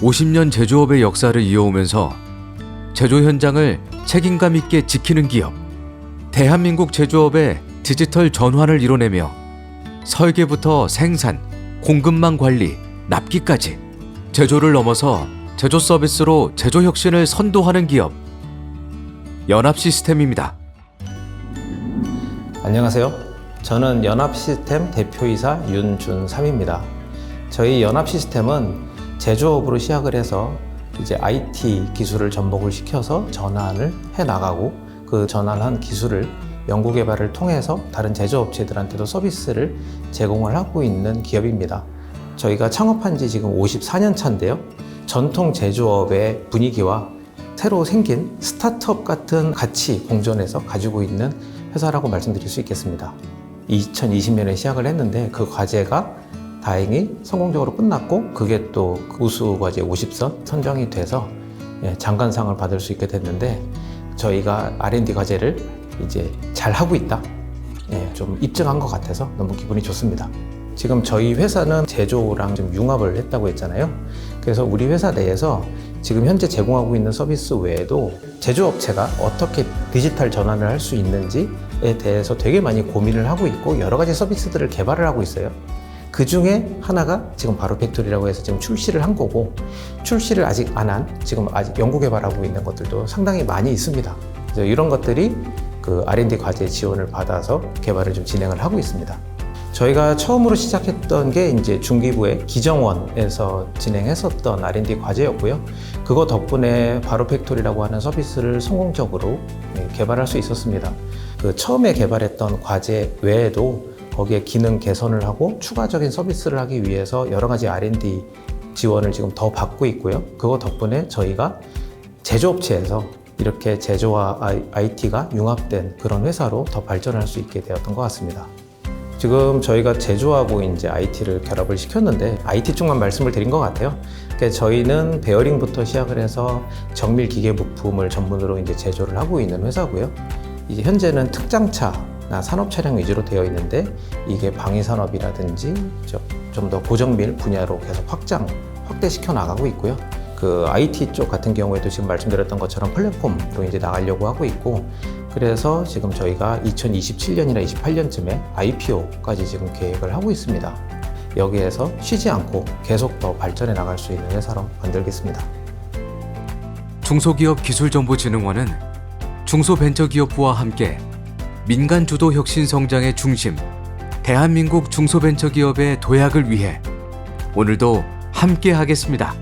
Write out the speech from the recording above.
50년 제조업의 역사를 이어오면서 제조 현장을 책임감 있게 지키는 기업. 대한민국 제조업의 디지털 전환을 이뤄내며 설계부터 생산, 공급망 관리, 납기까지 제조를 넘어서 제조 서비스로 제조 혁신을 선도하는 기업. 연합 시스템입니다. 안녕하세요. 저는 연합 시스템 대표이사 윤준삼입니다. 저희 연합 시스템은 제조업으로 시작을 해서 이제 IT 기술을 접목을 시켜서 전환을 해 나가고 그 전환한 기술을 연구 개발을 통해서 다른 제조업체들한테도 서비스를 제공을 하고 있는 기업입니다. 저희가 창업한 지 지금 54년 차인데요. 전통 제조업의 분위기와 새로 생긴 스타트업 같은 가치 공존해서 가지고 있는 회사라고 말씀드릴 수 있겠습니다. 2020년에 시작을 했는데 그 과제가 다행히 성공적으로 끝났고 그게 또 우수 과제 50선 선정이 돼서 예, 장관상을 받을 수 있게 됐는데 저희가 R&D 과제를 이제 잘 하고 있다. 예, 좀 입증한 것 같아서 너무 기분이 좋습니다. 지금 저희 회사는 제조랑 좀 융합을 했다고 했잖아요. 그래서 우리 회사 내에서 지금 현재 제공하고 있는 서비스 외에도 제조업체가 어떻게 디지털 전환을 할 수 있는지에 대해서 되게 많이 고민을 하고 있고 여러 가지 서비스들을 개발을 하고 있어요. 그 중에 하나가 지금 바로 팩토리라고 해서 지금 출시를 한 거고 출시를 아직 안 한 지금 아직 연구 개발하고 있는 것들도 상당히 많이 있습니다. 그래서 이런 것들이 그 R&D 과제 지원을 받아서 개발을 좀 진행을 하고 있습니다. 저희가 처음으로 시작했던 게 이제 중기부의 기정원에서 진행했었던 R&D 과제였고요. 그거 덕분에 바로 팩토리라고 하는 서비스를 성공적으로 예, 개발할 수 있었습니다. 그 처음에 개발했던 과제 외에도 거기에 기능 개선을 하고 추가적인 서비스를 하기 위해서 여러 가지 R&D 지원을 지금 더 받고 있고요. 그거 덕분에 저희가 제조업체에서 이렇게 제조와 IT가 융합된 그런 회사로 더 발전할 수 있게 되었던 것 같습니다. 지금 저희가 제조하고 이제 IT를 결합을 시켰는데 IT 쪽만 말씀을 드린 것 같아요. 그러니까 저희는 베어링부터 시작을 해서 정밀 기계 부품을 전문으로 이제 제조를 하고 있는 회사고요. 이제 현재는 특장차나 산업 차량 위주로 되어 있는데 이게 방위 산업이라든지 좀 더 고정밀 분야로 계속 확장 확대시켜 나가고 있고요. 그 IT 쪽 같은 경우에도 지금 말씀드렸던 것처럼 플랫폼으로 이제 나가려고 하고 있고 그래서 지금 저희가 2027년이나 28년쯤에 IPO까지 지금 계획을 하고 있습니다. 여기에서 쉬지 않고 계속 더 발전해 나갈 수 있는 회사로 만들겠습니다. 중소기업 기술정보진흥원은 중소벤처기업부와 함께 민간 주도 혁신 성장의 중심, 대한민국 중소벤처기업의 도약을 위해 오늘도 함께 하겠습니다.